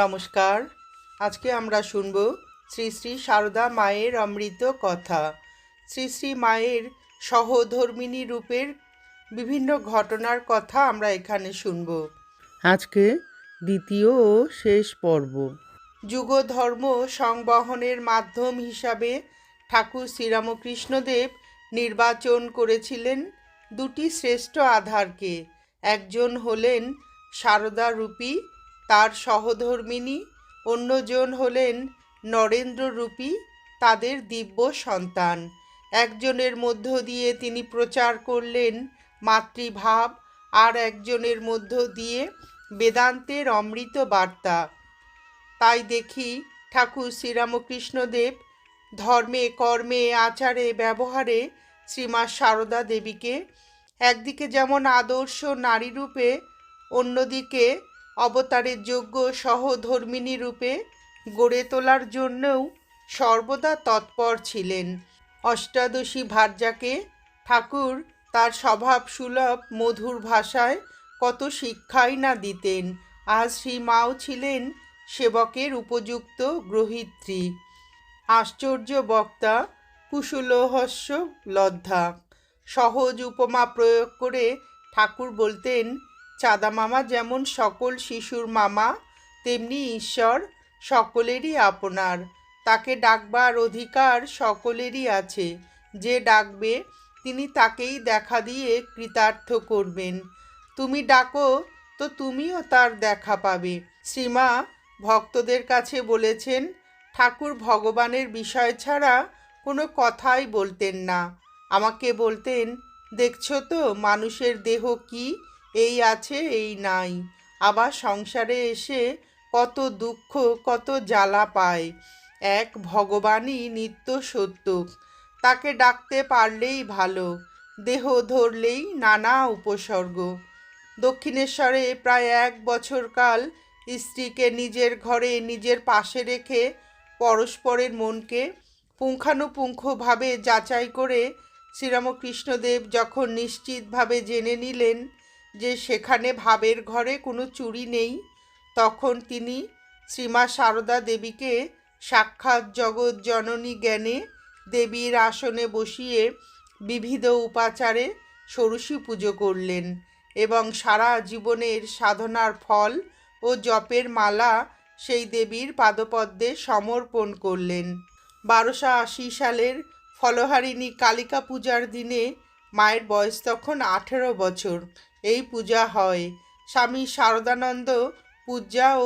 নমস্কার। আজকে আমরা শুনব শ্রী শ্রী সারদা মায়ের অমৃত কথা। শ্রী শ্রী মায়ের সহধর্মিনী রূপের বিভিন্ন ঘটনার কথা আমরা এখানে শুনব। আজকে দ্বিতীয় ও শেষ পর্ব। যুগ ধর্ম সংবহনের মাধ্যম হিসাবে ঠাকুর শ্রীরামকৃষ্ণদেব নির্বাচন করেছিলেন দুটি শ্রেষ্ঠ আধারকে। একজন হলেন সারদা রূপী তার সহধর্মিনী। অন্যজন হলেন নরেন্দ্র রূপী তাদের দিব্য সন্তান। একজনের মধ্য দিয়ে তিনি প্রচার করলেন মাতৃভাব, আর একজনের মধ্য দিয়ে বেদান্তের অমৃত বার্তা। তাই দেখি ঠাকুর শ্রীরামকৃষ্ণদেব ধর্মে, কর্মে, আচারে, ব্যবহারে শ্রীমা সারদা দেবীকে একদিকে যেমন আদর্শ নারী রূপে অন্যদিকে অবতারের যোগ্য সহধর্মিনী রূপে গড়ে তোলার জন্যও সর্বদা তৎপর ছিলেন। অষ্টাদশী ভার্যাকে ঠাকুর তার স্বভাব সুলভ মধুর ভাষায় কত শিক্ষাই না দিতেন। আজ শ্রী মাও ছিলেন সেবকের উপযুক্ত গ্রহিত্রী। আশ্চর্য বক্তা কুশলহস্য লব্ধা সহজ উপমা প্রয়োগ করে ঠাকুর বলতেন চাঁদা মামা যেমন সকল শিশুর মামা, তেমনি ঈশ্বর সকলেরই আপনার। তাকে ডাকবার অধিকার সকলেরই আছে। যে ডাকবে, তিনি তাকেই দেখা দিয়ে কৃতার্থ করবেন। তুমি ডাকো, তো তুমিও তার দেখা পাবে। শ্রীমা ভক্তদের কাছে বলেছেন, ঠাকুর ভগবানের বিষয় ছাড়া কোনো কথাই বলতেন না। আমাকে বলতেন, দেখছ তো মানুষের দেহ কি? এই আছে, এই নাই। আবার সংসারে এসে কত দুঃখ, কত জ্বালা পায়। এক ভগবানই নিত্য সত্য। তাকে ডাকতে পারলেই ভালো, দেহ ধরলেই নানা উপসর্গ। দক্ষিণেশ্বরে প্রায় এক বছর কাল স্ত্রীকে নিজের ঘরে, নিজের পাশে রেখে পরস্পরের মনকে পুঙ্খানুপুঙ্খভাবে যাচাই করে শ্রীরামকৃষ্ণদেব যখন নিশ্চিতভাবে জেনে নিলেন যে সেখানে ভাবের ঘরে কোনো চুরি নেই, তখন তিনি শ্রীমা সারদা দেবীকে সাক্ষাৎ জগৎ জননী জ্ঞানে দেবীর আসনে বসিয়ে বিবিধ উপাচারে ষোড়শী পুজো করলেন এবং সারা জীবনের সাধনার ফল ও জপের মালা সেই দেবীর পাদপদ্মে সমর্পণ করলেন। বারোশো আশি সালের ফলহারিণী কালিকা পূজার দিনে মায়ের বয়স তখন আঠেরো বছর। এই পূজা হয়। স্বামী শারদানন্দ পূজা ও